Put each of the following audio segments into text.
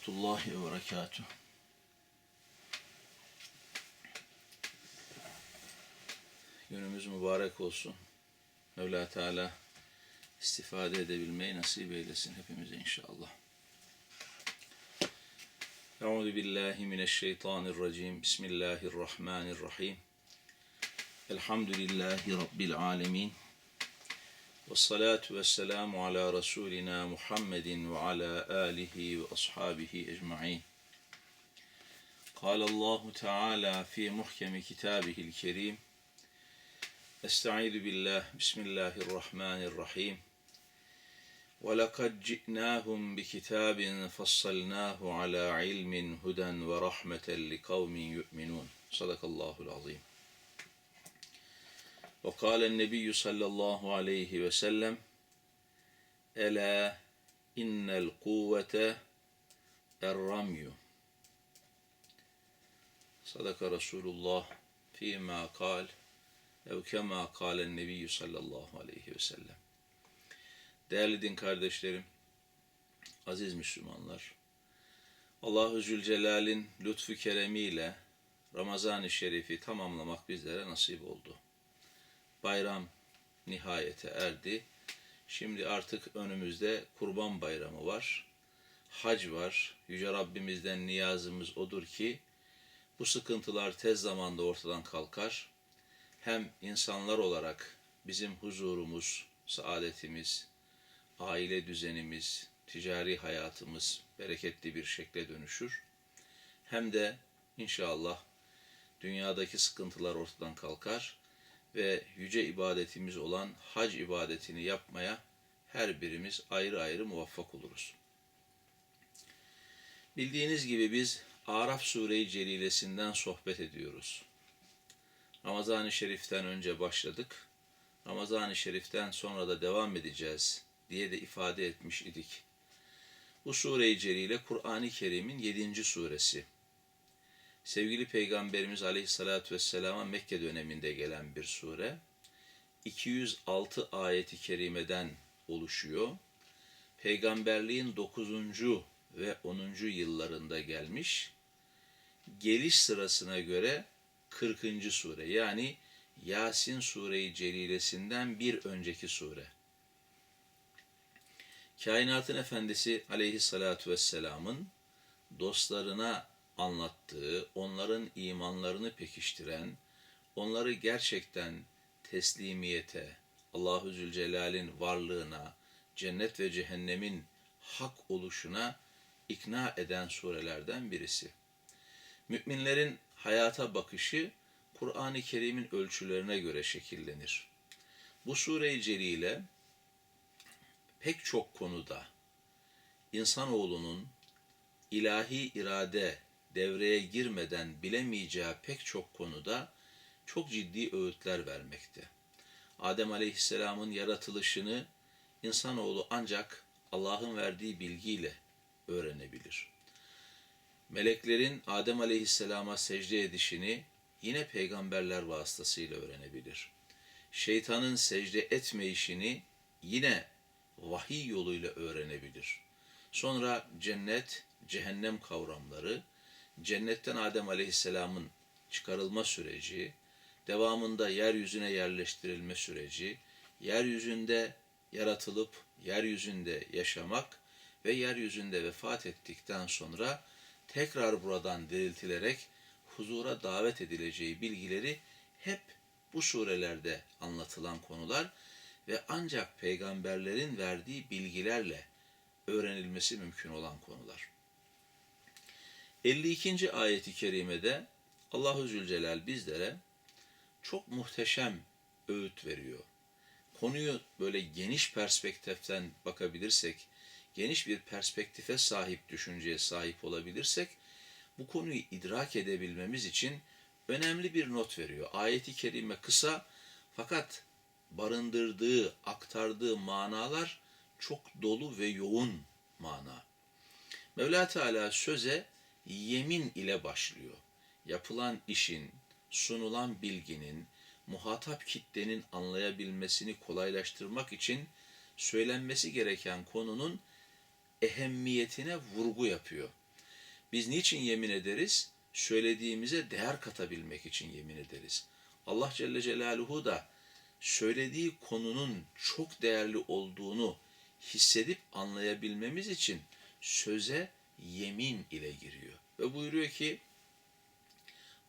Tullahi ve berekatuhu. Günümüz mübarek olsun. Mevla Teala istifade edebilmeyi nasip eylesin hepimize inşallah. Euzu billahi mineşşeytanirracim. Bismillahirrahmanirrahim. Elhamdülillahi rabbil alamin. Ala Resulina Muhammedin ve ala alihi ve ashabihi ecma'in. قال الله تعالى في محكم كتابه الكريم أستعيذ بالله بسم الله الرحمن الرحيم. ولقد جئناهم بكتاب فصلناه على علم هدى ورحمة لقوم يؤمنون. صدق الله العظيم. Ve kâlen nebiyyü sallallahu aleyhi ve sellem Ela innel kuvvete erramyu Sadaka Resulullah fîmâ kal ev kemâ kâlen nebiyyü sallallahu aleyhi ve sellem Değerli din kardeşlerim, aziz Müslümanlar, Allahu Zülcelal'in lütfu keremiyle Ramazan-ı Şerif'i tamamlamak bizlere nasip oldu. Bayram nihayete erdi. Şimdi artık önümüzde Kurban Bayramı var. Hac var. Yüce Rabbimizden niyazımız odur ki bu sıkıntılar tez zamanda ortadan kalkar. Hem insanlar olarak bizim huzurumuz, saadetimiz, aile düzenimiz, ticari hayatımız bereketli bir şekle dönüşür. Hem de inşallah dünyadaki sıkıntılar ortadan kalkar ve yüce ibadetimiz olan hac ibadetini yapmaya her birimiz ayrı ayrı muvaffak oluruz. Bildiğiniz gibi biz Araf Sure-i Celilesinden sohbet ediyoruz. Ramazan-ı Şerif'ten önce başladık. Ramazan-ı Şerif'ten sonra da devam edeceğiz diye de ifade etmiş idik. Bu sure-i celile Kur'an-ı Kerim'in 7. suresi. Sevgili Peygamberimiz Aleyhisselatü Vesselam'a Mekke döneminde gelen bir sure. 206 ayeti kerimeden oluşuyor. Peygamberliğin 9. ve 10. yıllarında gelmiş. Geliş sırasına göre 40. sure yani Yasin Sure-i Celilesinden bir önceki sure. Kainatın Efendisi aleyhissalatu vesselamın dostlarına anlattığı, onların imanlarını pekiştiren, onları gerçekten teslimiyete, Allahu Zülcelal'in varlığına, cennet ve cehennemin hak oluşuna ikna eden surelerden birisi. Müminlerin hayata bakışı Kur'an-ı Kerim'in ölçülerine göre şekillenir. Bu sure-i celile pek çok konuda insanoğlunun ilahi irade devreye girmeden bilemeyeceği pek çok konuda çok ciddi öğütler vermekte. Adem Aleyhisselam'ın yaratılışını insanoğlu ancak Allah'ın verdiği bilgiyle öğrenebilir. Meleklerin Adem Aleyhisselam'a secde edişini yine peygamberler vasıtasıyla öğrenebilir. Şeytanın secde etmeyişini yine vahiy yoluyla öğrenebilir. Sonra cennet, cehennem kavramları, cennetten Adem Aleyhisselam'ın çıkarılma süreci, devamında yeryüzüne yerleştirilme süreci, yeryüzünde yaratılıp yeryüzünde yaşamak ve yeryüzünde vefat ettikten sonra tekrar buradan diriltilerek huzura davet edileceği bilgileri hep bu surelerde anlatılan konular ve ancak peygamberlerin verdiği bilgilerle öğrenilmesi mümkün olan konular. 52. ayeti kerimede Allahu Zülcelal bizlere çok muhteşem öğüt veriyor. Konuyu böyle geniş perspektiften bakabilirsek, geniş bir perspektife sahip düşünceye sahip olabilirsek bu konuyu idrak edebilmemiz için önemli bir not veriyor. Ayeti kerime kısa fakat barındırdığı, aktardığı manalar çok dolu ve yoğun mana. Mevla Teala söze yemin ile başlıyor. Yapılan işin, sunulan bilginin, muhatap kitlenin anlayabilmesini kolaylaştırmak için söylenmesi gereken konunun ehemmiyetine vurgu yapıyor. Biz niçin yemin ederiz? Söylediğimize değer katabilmek için yemin ederiz. Allah Celle Celaluhu da söylediği konunun çok değerli olduğunu hissedip anlayabilmemiz için söze yemin ile giriyor. Ve buyuruyor ki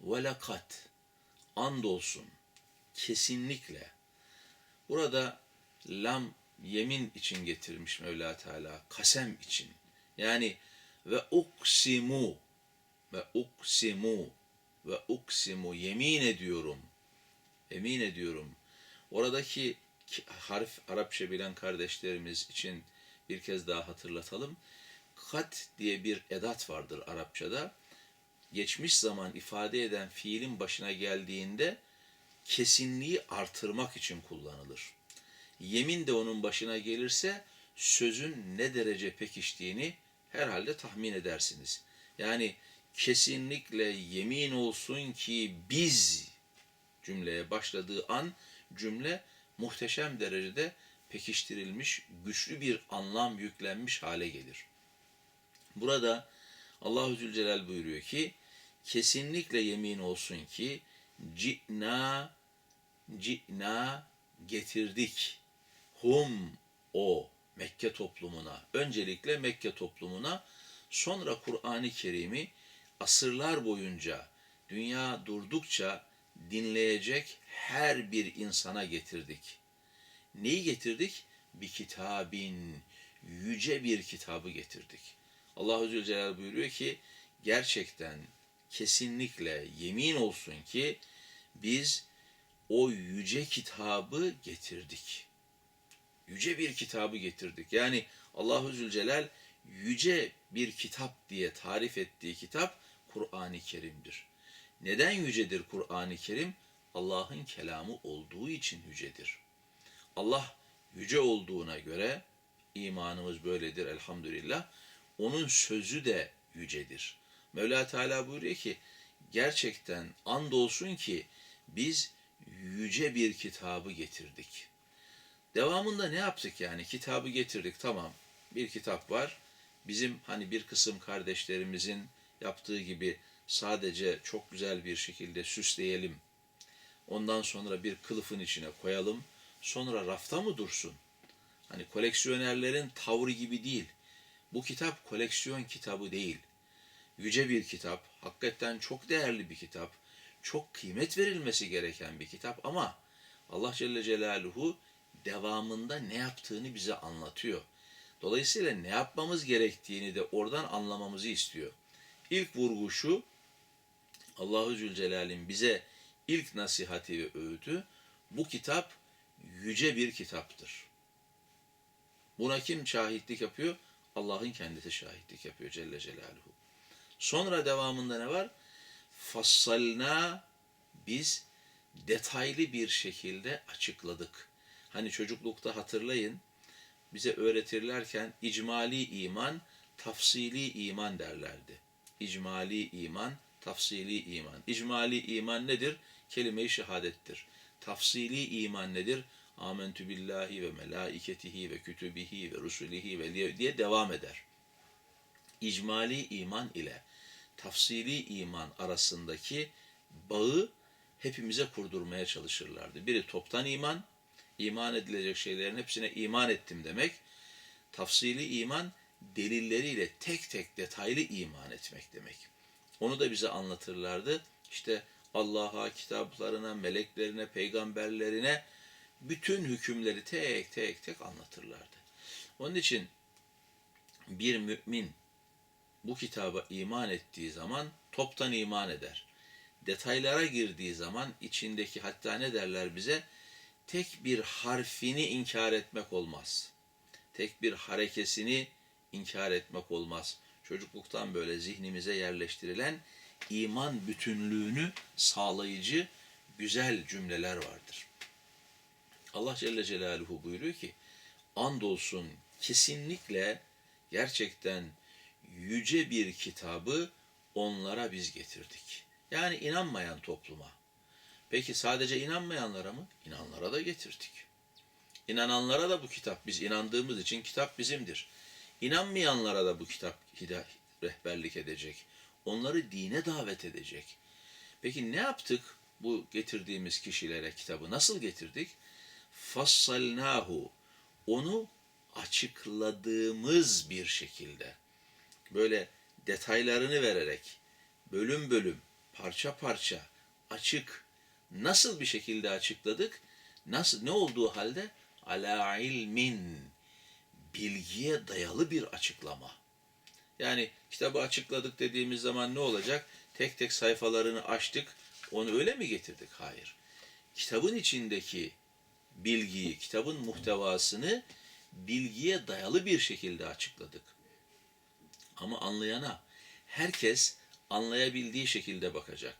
velakat andolsun kesinlikle. Burada lam yemin için getirmiş Mevla Teala kasem için. Yani ve uksimu ve uksimu ve uksimu yemin ediyorum emin ediyorum. Oradaki ki- harf Arapça bilen kardeşlerimiz için bir kez daha hatırlatalım kat diye bir edat vardır Arapçada geçmiş zaman ifade eden fiilin başına geldiğinde kesinliği artırmak için kullanılır. Yemin de onun başına gelirse sözün ne derece pekiştiğini herhalde tahmin edersiniz. Yani kesinlikle yemin olsun ki biz cümleye başladığı an cümle muhteşem derecede pekiştirilmiş, güçlü bir anlam yüklenmiş hale gelir. Burada Allahu Zülcelal buyuruyor ki kesinlikle yemin olsun ki cina cina getirdik hum o Mekke toplumuna öncelikle Mekke toplumuna sonra Kur'an-ı Kerim'i asırlar boyunca dünya durdukça dinleyecek her bir insana getirdik. Neyi getirdik? Bir kitabin, yüce bir kitabı getirdik. Allahu Zülcelal buyuruyor ki gerçekten kesinlikle yemin olsun ki biz o yüce kitabı getirdik. Yüce bir kitabı getirdik. Yani Allahu Zülcelal yüce bir kitap diye tarif ettiği kitap Kur'an-ı Kerim'dir. Neden yücedir Kur'an-ı Kerim? Allah'ın kelamı olduğu için yücedir. Allah yüce olduğuna göre imanımız böyledir elhamdülillah. Onun sözü de yücedir. Mevla Teala buyuruyor ki gerçekten andolsun ki biz yüce bir kitabı getirdik. Devamında ne yaptık yani? Kitabı getirdik tamam. Bir kitap var. Bizim hani bir kısım kardeşlerimizin yaptığı gibi sadece çok güzel bir şekilde süsleyelim. Ondan sonra bir kılıfın içine koyalım. Sonra rafta mı dursun? Hani koleksiyonerlerin tavrı gibi değil. Bu kitap koleksiyon kitabı değil. Yüce bir kitap, hakikaten çok değerli bir kitap, çok kıymet verilmesi gereken bir kitap ama Allah Celle Celaluhu devamında ne yaptığını bize anlatıyor. Dolayısıyla ne yapmamız gerektiğini de oradan anlamamızı istiyor. İlk vurgu şu, Allahu Zülcelal'in bize ilk nasihati ve öğütü, bu kitap yüce bir kitaptır. Buna kim şahitlik yapıyor? Allah'ın kendisi şahitlik yapıyor Celle Celaluhu. Sonra devamında ne var? Fassalna biz detaylı bir şekilde açıkladık. Hani çocuklukta hatırlayın bize öğretirlerken icmali iman, tafsili iman derlerdi. İcmali iman, tafsili iman. İcmali iman nedir? Kelime-i şehadettir. Tafsili iman nedir? Amentü billahi ve melaiketihi ve kütübihi ve rusulihi ve diye- diye devam eder. İcmali iman ile tafsili iman arasındaki bağı hepimize kurdurmaya çalışırlardı. Biri toptan iman, iman edilecek şeylerin hepsine iman ettim demek. Tafsili iman delilleriyle tek tek detaylı iman etmek demek. Onu da bize anlatırlardı. İşte Allah'a, kitaplarına, meleklerine, peygamberlerine bütün hükümleri tek tek tek anlatırlardı. Onun için bir mümin bu kitaba iman ettiği zaman toptan iman eder. Detaylara girdiği zaman içindeki hatta ne derler bize? Tek bir harfini inkar etmek olmaz. Tek bir harekesini inkar etmek olmaz. Çocukluktan böyle zihnimize yerleştirilen iman bütünlüğünü sağlayıcı güzel cümleler vardır. Allah Celle Celaluhu buyuruyor ki andolsun kesinlikle gerçekten yüce bir kitabı onlara biz getirdik. Yani inanmayan topluma. Peki sadece inanmayanlara mı? İnanlara da getirdik. İnananlara da bu kitap biz inandığımız için kitap bizimdir. İnanmayanlara da bu kitap rehberlik edecek. Onları dine davet edecek. Peki ne yaptık bu getirdiğimiz kişilere kitabı nasıl getirdik? Fassalnahu onu açıkladığımız bir şekilde böyle detaylarını vererek bölüm bölüm parça parça açık nasıl bir şekilde açıkladık? Nasıl ne olduğu halde ala ilmin bilgiye dayalı bir açıklama. Yani kitabı açıkladık dediğimiz zaman ne olacak? Tek tek sayfalarını açtık, onu öyle mi getirdik? Hayır. Kitabın içindeki bilgiyi, kitabın muhtevasını bilgiye dayalı bir şekilde açıkladık. Ama anlayana herkes anlayabildiği şekilde bakacak.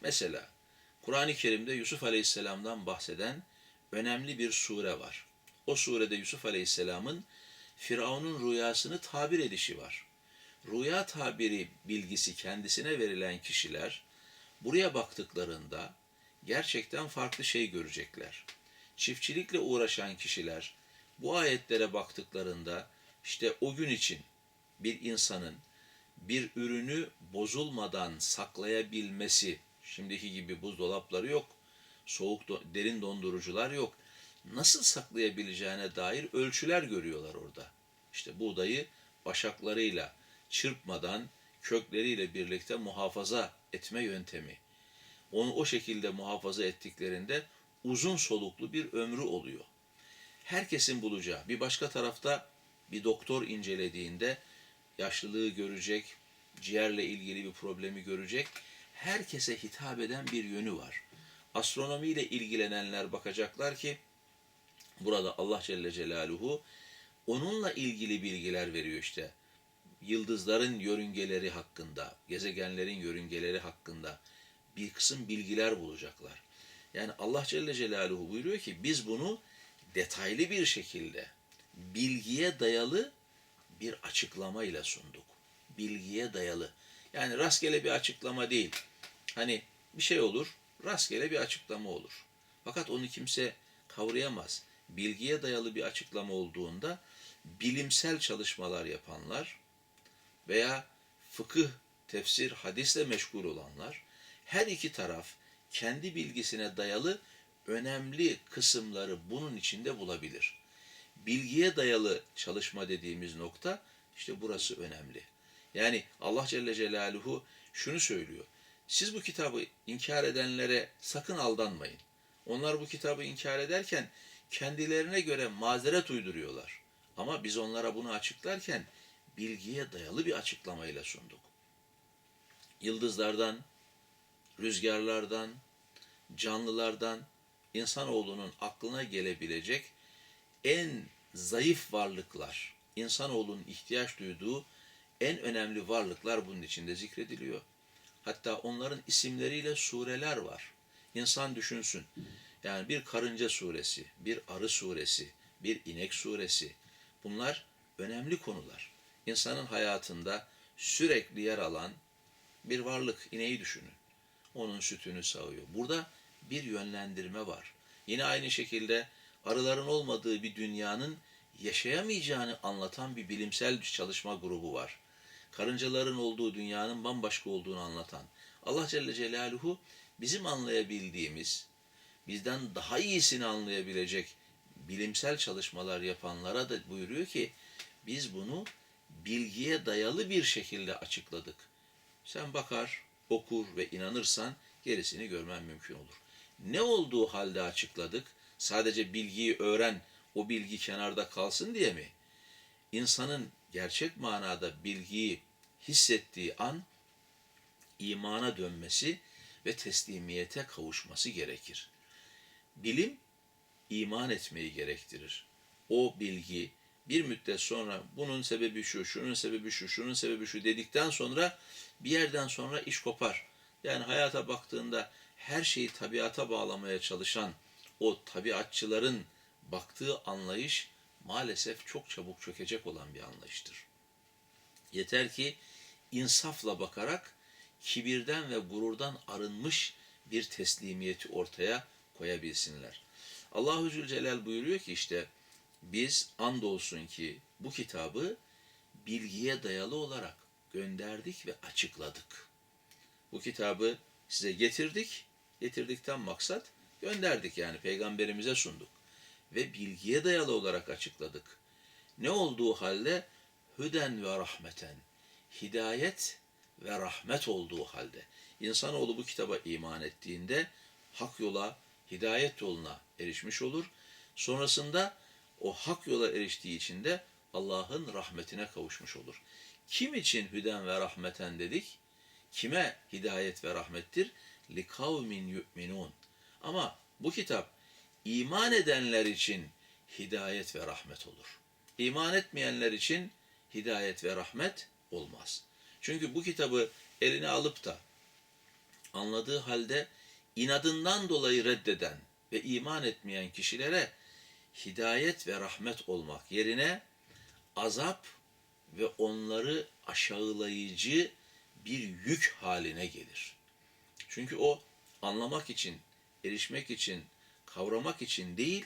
Mesela Kur'an-ı Kerim'de Yusuf Aleyhisselam'dan bahseden önemli bir sure var. O surede Yusuf Aleyhisselam'ın Firavun'un rüyasını tabir edişi var. Rüya tabiri bilgisi kendisine verilen kişiler buraya baktıklarında gerçekten farklı şey görecekler. Çiftçilikle uğraşan kişiler bu ayetlere baktıklarında işte o gün için bir insanın bir ürünü bozulmadan saklayabilmesi, şimdiki gibi buzdolapları yok, soğuk derin dondurucular yok. Nasıl saklayabileceğine dair ölçüler görüyorlar orada. İşte buğdayı başaklarıyla çırpmadan kökleriyle birlikte muhafaza etme yöntemi. Onu o şekilde muhafaza ettiklerinde uzun soluklu bir ömrü oluyor. Herkesin bulacağı. Bir başka tarafta bir doktor incelediğinde yaşlılığı görecek, ciğerle ilgili bir problemi görecek. Herkese hitap eden bir yönü var. Astronomiyle ilgilenenler bakacaklar ki burada Allah Celle Celaluhu onunla ilgili bilgiler veriyor işte. Yıldızların yörüngeleri hakkında, gezegenlerin yörüngeleri hakkında bir kısım bilgiler bulacaklar. Yani Allah Celle Celaluhu buyuruyor ki biz bunu detaylı bir şekilde bilgiye dayalı bir açıklamayla sunduk. Bilgiye dayalı. Yani rastgele bir açıklama değil. Hani bir şey olur, rastgele bir açıklama olur. Fakat onu kimse kavrayamaz. Bilgiye dayalı bir açıklama olduğunda bilimsel çalışmalar yapanlar veya fıkıh, tefsir, hadisle meşgul olanlar her iki taraf kendi bilgisine dayalı önemli kısımları bunun içinde bulabilir. Bilgiye dayalı çalışma dediğimiz nokta işte burası önemli. Yani Allah Celle Celaluhu şunu söylüyor. Siz bu kitabı inkar edenlere sakın aldanmayın. Onlar bu kitabı inkar ederken kendilerine göre mazeret uyduruyorlar. Ama biz onlara bunu açıklarken bilgiye dayalı bir açıklamayla sunduk. Yıldızlardan, rüzgarlardan, canlılardan insanoğlunun aklına gelebilecek en zayıf varlıklar, insanoğlunun ihtiyaç duyduğu en önemli varlıklar bunun içinde zikrediliyor. Hatta onların isimleriyle sureler var. İnsan düşünsün. Yani bir karınca suresi, bir arı suresi, bir inek suresi. Bunlar önemli konular. İnsanın hayatında sürekli yer alan bir varlık, ineği düşünün. Onun sütünü sağıyor. Burada bir yönlendirme var. Yine aynı şekilde arıların olmadığı bir dünyanın yaşayamayacağını anlatan bir bilimsel çalışma grubu var. Karıncaların olduğu dünyanın bambaşka olduğunu anlatan. Allah Celle Celaluhu bizim anlayabildiğimiz, bizden daha iyisini anlayabilecek bilimsel çalışmalar yapanlara da buyuruyor ki biz bunu bilgiye dayalı bir şekilde açıkladık. Sen bakar, okur ve inanırsan gerisini görmen mümkün olur. Ne olduğu halde açıkladık? Sadece bilgiyi öğren, o bilgi kenarda kalsın diye mi? İnsanın gerçek manada bilgiyi hissettiği an imana dönmesi ve teslimiyete kavuşması gerekir. Bilim iman etmeyi gerektirir. O bilgi bir müddet sonra bunun sebebi şu, şunun sebebi şu, şunun sebebi şu dedikten sonra bir yerden sonra iş kopar. Yani hayata baktığında her şeyi tabiata bağlamaya çalışan o tabiatçıların baktığı anlayış maalesef çok çabuk çökecek olan bir anlayıştır. Yeter ki insafla bakarak kibirden ve gururdan arınmış bir teslimiyeti ortaya koyabilsinler. Allahu Zülcelal buyuruyor ki işte biz andolsun ki bu kitabı bilgiye dayalı olarak gönderdik ve açıkladık. Bu kitabı size getirdik. Getirdikten maksat gönderdik yani peygamberimize sunduk. Ve bilgiye dayalı olarak açıkladık. Ne olduğu halde hüden ve rahmeten, hidayet ve rahmet olduğu halde. İnsanoğlu bu kitaba iman ettiğinde hak yola, hidayet yoluna erişmiş olur. Sonrasında o hak yola eriştiği için de Allah'ın rahmetine kavuşmuş olur. Kim için hüden ve rahmeten dedik? Kime hidayet ve rahmettir? Likavmin yu'minun. Ama bu kitap iman edenler için hidayet ve rahmet olur. İman etmeyenler için hidayet ve rahmet olmaz. Çünkü bu kitabı eline alıp da anladığı halde inadından dolayı reddeden ve iman etmeyen kişilere hidayet ve rahmet olmak yerine azap ve onları aşağılayıcı bir yük haline gelir. Çünkü o anlamak için, erişmek için, kavramak için değil,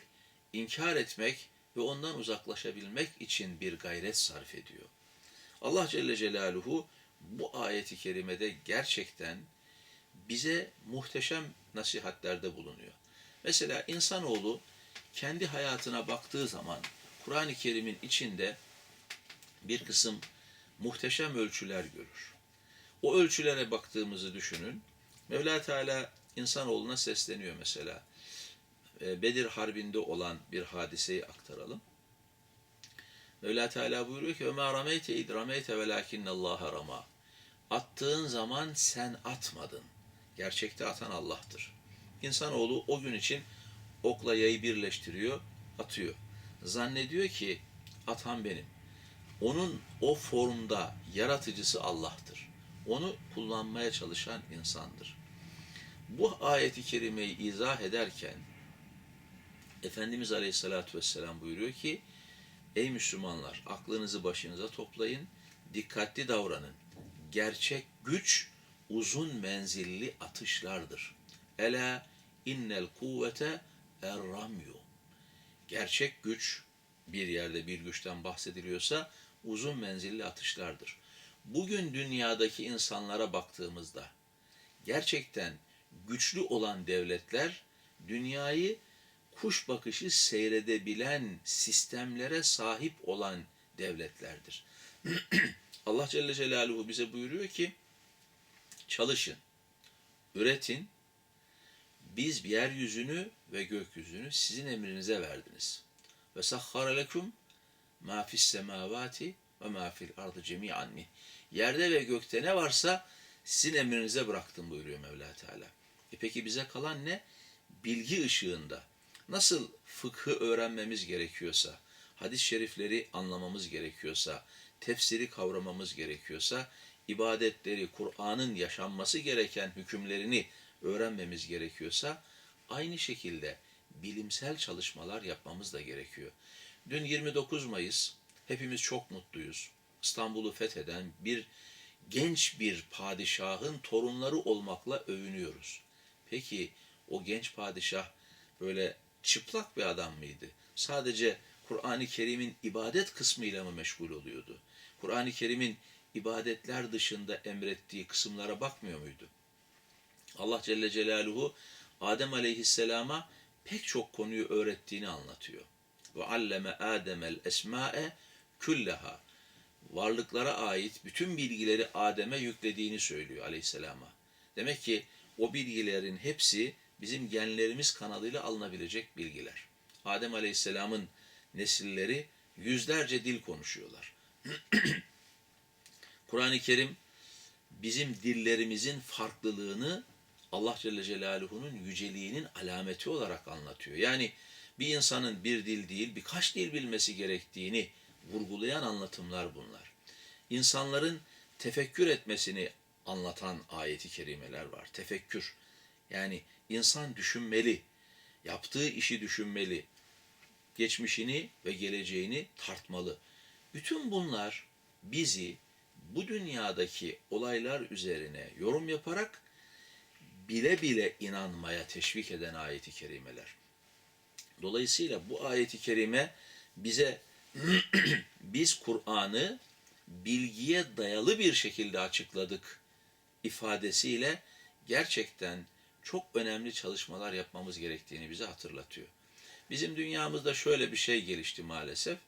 inkar etmek ve ondan uzaklaşabilmek için bir gayret sarf ediyor. Allah Celle Celaluhu bu ayeti kerimede gerçekten bize muhteşem nasihatlerde bulunuyor. Mesela insanoğlu kendi hayatına baktığı zaman Kur'an-ı Kerim'in içinde bir kısım muhteşem ölçüler görür. O ölçülere baktığımızı düşünün. Mevla Teala insanoğluna sesleniyor mesela. Ee, Bedir Harbi'nde olan bir hadiseyi aktaralım. Mevla Teala buyuruyor ki وَمَا رَمَيْتَ اِذْ رَمَيْتَ وَلَاكِنَّ اللّٰهَ رَمَى Attığın zaman sen atmadın. Gerçekte atan Allah'tır. İnsanoğlu o gün için okla yayı birleştiriyor, atıyor. Zannediyor ki atan benim. Onun o formda yaratıcısı Allah'tır. Onu kullanmaya çalışan insandır. Bu ayeti kerimeyi izah ederken Efendimiz Aleyhisselatü Vesselam buyuruyor ki Ey Müslümanlar aklınızı başınıza toplayın, dikkatli davranın. Gerçek güç uzun menzilli atışlardır. Ela innel kuvvete erramyu. Gerçek güç bir yerde bir güçten bahsediliyorsa uzun menzilli atışlardır. Bugün dünyadaki insanlara baktığımızda gerçekten güçlü olan devletler dünyayı kuş bakışı seyredebilen sistemlere sahip olan devletlerdir. Allah Celle Celaluhu bize buyuruyor ki çalışın, üretin, biz yeryüzünü ve gökyüzünü sizin emrinize verdiniz. Ve sahhara lekum ma fis semavati ve ma fil ardı cemi'an min. Yerde ve gökte ne varsa sizin emrinize bıraktım buyuruyor Mevla Teala. E peki bize kalan ne? Bilgi ışığında. Nasıl fıkhı öğrenmemiz gerekiyorsa, hadis-i şerifleri anlamamız gerekiyorsa, tefsiri kavramamız gerekiyorsa, ibadetleri, Kur'an'ın yaşanması gereken hükümlerini öğrenmemiz gerekiyorsa, aynı şekilde bilimsel çalışmalar yapmamız da gerekiyor. Dün 29 Mayıs, hepimiz çok mutluyuz. İstanbul'u fetheden bir genç bir padişahın torunları olmakla övünüyoruz. Peki o genç padişah böyle çıplak bir adam mıydı? Sadece Kur'an-ı Kerim'in ibadet kısmıyla mı meşgul oluyordu? Kur'an-ı Kerim'in ibadetler dışında emrettiği kısımlara bakmıyor muydu? Allah Celle Celaluhu Adem Aleyhisselam'a pek çok konuyu öğrettiğini anlatıyor. Ve alleme Ademel esma'e külleha. Varlıklara ait bütün bilgileri Adem'e yüklediğini söylüyor Aleyhisselam'a. Demek ki o bilgilerin hepsi bizim genlerimiz kanalıyla alınabilecek bilgiler. Adem Aleyhisselam'ın nesilleri yüzlerce dil konuşuyorlar. Kur'an-ı Kerim bizim dillerimizin farklılığını Allah Celle Celaluhu'nun yüceliğinin alameti olarak anlatıyor. Yani bir insanın bir dil değil birkaç dil bilmesi gerektiğini vurgulayan anlatımlar bunlar. İnsanların tefekkür etmesini anlatan ayeti kerimeler var. Tefekkür. Yani insan düşünmeli, yaptığı işi düşünmeli, geçmişini ve geleceğini tartmalı. Bütün bunlar bizi bu dünyadaki olaylar üzerine yorum yaparak bile bile inanmaya teşvik eden ayeti kerimeler. Dolayısıyla bu ayeti kerime bize biz Kur'an'ı bilgiye dayalı bir şekilde açıkladık ifadesiyle gerçekten çok önemli çalışmalar yapmamız gerektiğini bize hatırlatıyor. Bizim dünyamızda şöyle bir şey gelişti maalesef.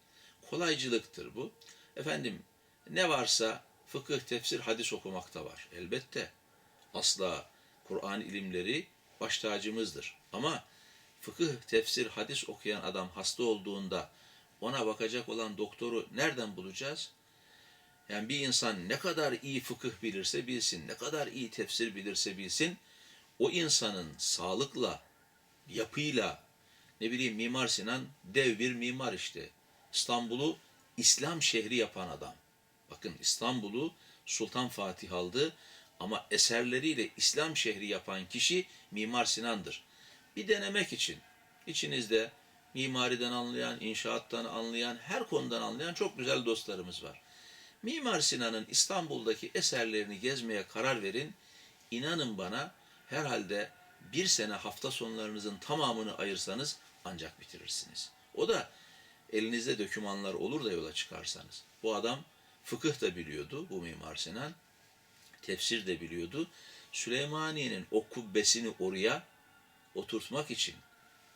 Kolaycılıktır bu. Efendim ne varsa fıkıh, tefsir, hadis okumakta var. Elbette. Asla Kur'an ilimleri baş tacımızdır. Ama fıkıh, tefsir, hadis okuyan adam hasta olduğunda ona bakacak olan doktoru nereden bulacağız? Yani bir insan ne kadar iyi fıkıh bilirse bilsin, ne kadar iyi tefsir bilirse bilsin, o insanın sağlıkla, yapıyla, ne bileyim Mimar Sinan dev bir mimar işte. İstanbul'u İslam şehri yapan adam. Bakın İstanbul'u Sultan Fatih aldı ama eserleriyle İslam şehri yapan kişi Mimar Sinan'dır. Bir denemek için içinizde mimariden anlayan, inşaattan anlayan, her konudan anlayan çok güzel dostlarımız var. Mimar Sinan'ın İstanbul'daki eserlerini gezmeye karar verin. İnanın bana herhalde bir sene hafta sonlarınızın tamamını ayırsanız ancak bitirirsiniz. O da elinizde dokümanlar olur da yola çıkarsanız. Bu adam fıkıh da biliyordu bu Mimar Sinan. Tefsir de biliyordu. Süleymaniye'nin o kubbesini oraya oturtmak için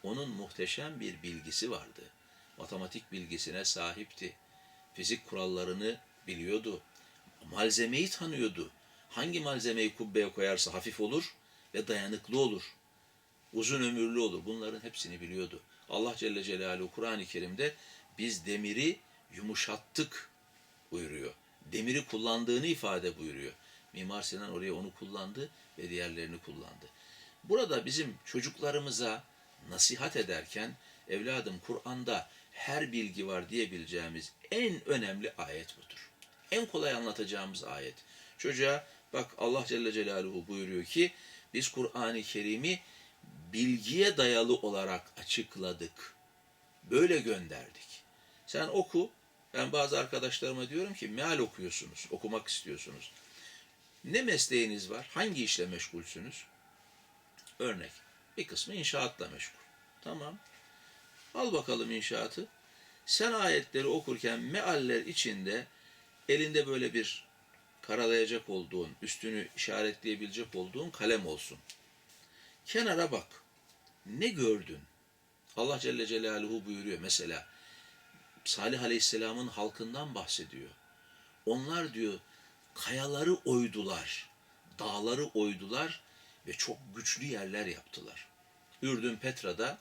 onun muhteşem bir bilgisi vardı. Matematik bilgisine sahipti. Fizik kurallarını biliyordu. Malzemeyi tanıyordu. Hangi malzemeyi kubbeye koyarsa hafif olur ve dayanıklı olur. Uzun ömürlü olur. Bunların hepsini biliyordu. Allah Celle Celaluhu Kur'an-ı Kerim'de biz demiri yumuşattık buyuruyor. Demiri kullandığını ifade buyuruyor. Mimar Sinan oraya onu kullandı ve diğerlerini kullandı. Burada bizim çocuklarımıza nasihat ederken evladım Kur'an'da her bilgi var diyebileceğimiz en önemli ayet budur. En kolay anlatacağımız ayet. Çocuğa bak Allah Celle Celaluhu buyuruyor ki biz Kur'an-ı Kerim'i bilgiye dayalı olarak açıkladık. Böyle gönderdik. Sen oku. Ben bazı arkadaşlarıma diyorum ki meal okuyorsunuz, okumak istiyorsunuz. Ne mesleğiniz var? Hangi işle meşgulsünüz? Örnek. Bir kısmı inşaatla meşgul. Tamam. Al bakalım inşaatı. Sen ayetleri okurken mealler içinde elinde böyle bir karalayacak olduğun, üstünü işaretleyebilecek olduğun kalem olsun. Kenara bak. Ne gördün? Allah Celle Celaluhu buyuruyor mesela. Salih Aleyhisselam'ın halkından bahsediyor. Onlar diyor kayaları oydular, dağları oydular ve çok güçlü yerler yaptılar. Ürdün Petra'da,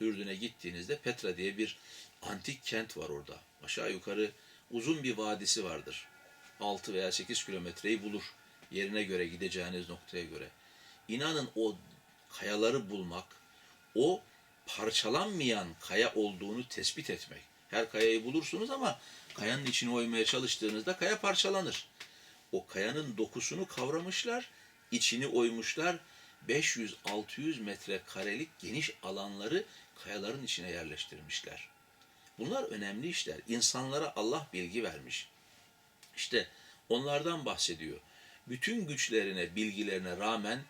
Ürdün'e gittiğinizde Petra diye bir antik kent var orada. Aşağı yukarı uzun bir vadisi vardır. 6 veya 8 kilometreyi bulur yerine göre gideceğiniz noktaya göre. İnanın o kayaları bulmak, o parçalanmayan kaya olduğunu tespit etmek. Her kayayı bulursunuz ama kayanın içine oymaya çalıştığınızda kaya parçalanır. O kayanın dokusunu kavramışlar, içini oymuşlar. 500-600 metre karelik geniş alanları kayaların içine yerleştirmişler. Bunlar önemli işler. İnsanlara Allah bilgi vermiş. İşte onlardan bahsediyor. Bütün güçlerine, bilgilerine rağmen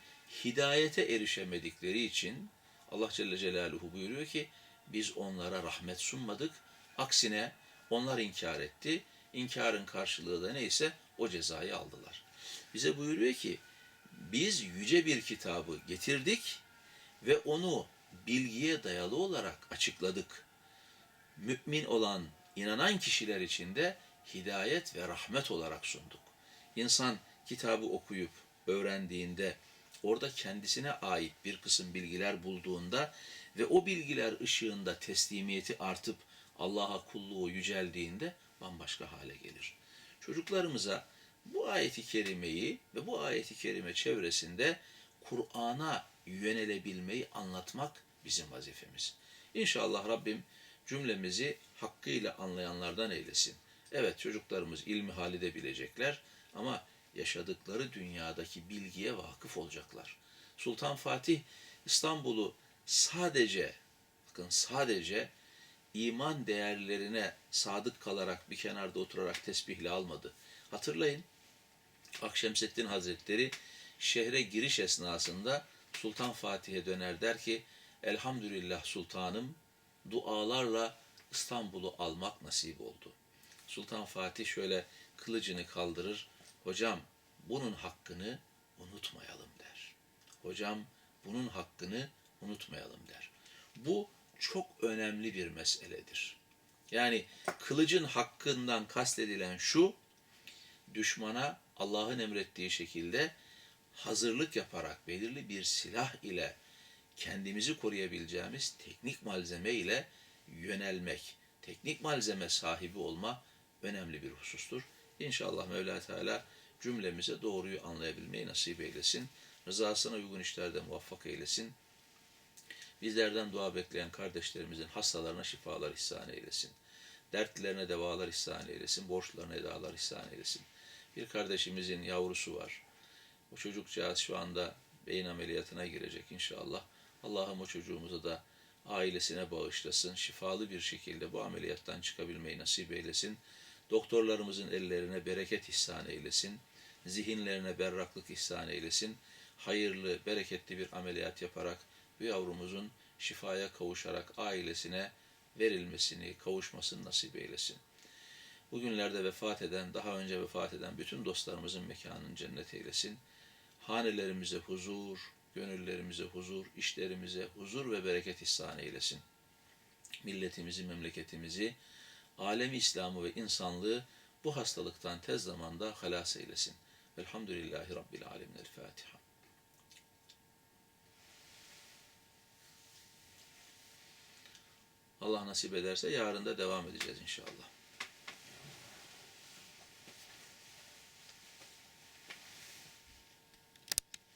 hidayete erişemedikleri için Allah Celle Celaluhu buyuruyor ki biz onlara rahmet sunmadık. Aksine onlar inkar etti. İnkarın karşılığı da neyse o cezayı aldılar. Bize buyuruyor ki biz yüce bir kitabı getirdik ve onu bilgiye dayalı olarak açıkladık. Mümin olan, inanan kişiler için de hidayet ve rahmet olarak sunduk. İnsan kitabı okuyup öğrendiğinde, orada kendisine ait bir kısım bilgiler bulduğunda ve o bilgiler ışığında teslimiyeti artıp Allah'a kulluğu yüceldiğinde bambaşka hale gelir. Çocuklarımıza bu ayeti kerimeyi ve bu ayeti kerime çevresinde Kur'an'a yönelebilmeyi anlatmak bizim vazifemiz. İnşallah Rabbim cümlemizi hakkıyla anlayanlardan eylesin. Evet çocuklarımız ilmi halide bilecekler ama yaşadıkları dünyadaki bilgiye vakıf olacaklar. Sultan Fatih İstanbul'u sadece bakın sadece iman değerlerine sadık kalarak bir kenarda oturarak tesbihle almadı. Hatırlayın Akşemseddin Hazretleri şehre giriş esnasında Sultan Fatih'e döner der ki Elhamdülillah sultanım dualarla İstanbul'u almak nasip oldu. Sultan Fatih şöyle kılıcını kaldırır. Hocam bunun hakkını unutmayalım der. Hocam bunun hakkını unutmayalım der. Bu çok önemli bir meseledir. Yani kılıcın hakkından kastedilen şu, düşmana Allah'ın emrettiği şekilde hazırlık yaparak belirli bir silah ile kendimizi koruyabileceğimiz teknik malzeme ile yönelmek, teknik malzeme sahibi olma önemli bir husustur. İnşallah Mevla Teala cümlemize doğruyu anlayabilmeyi nasip eylesin. Rızasına uygun işlerde muvaffak eylesin. Bizlerden dua bekleyen kardeşlerimizin hastalarına şifalar ihsan eylesin. Dertlerine devalar ihsan eylesin. Borçlarına edalar ihsan eylesin. Bir kardeşimizin yavrusu var. O çocukcağız şu anda beyin ameliyatına girecek inşallah. Allah'ım o çocuğumuzu da ailesine bağışlasın. Şifalı bir şekilde bu ameliyattan çıkabilmeyi nasip eylesin. Doktorlarımızın ellerine bereket ihsan eylesin. Zihinlerine berraklık ihsan eylesin. Hayırlı, bereketli bir ameliyat yaparak yavrumuzun şifaya kavuşarak ailesine verilmesini, kavuşmasını nasip eylesin. Bugünlerde vefat eden, daha önce vefat eden bütün dostlarımızın mekanını cennet eylesin. Hanelerimize huzur, gönüllerimize huzur, işlerimize huzur ve bereket ihsan eylesin. Milletimizi, memleketimizi, alemi İslam'ı ve insanlığı bu hastalıktan tez zamanda halas eylesin. Velhamdülillahi Rabbil Alemin. El Fatiha. Allah nasip ederse yarın da devam edeceğiz inşallah.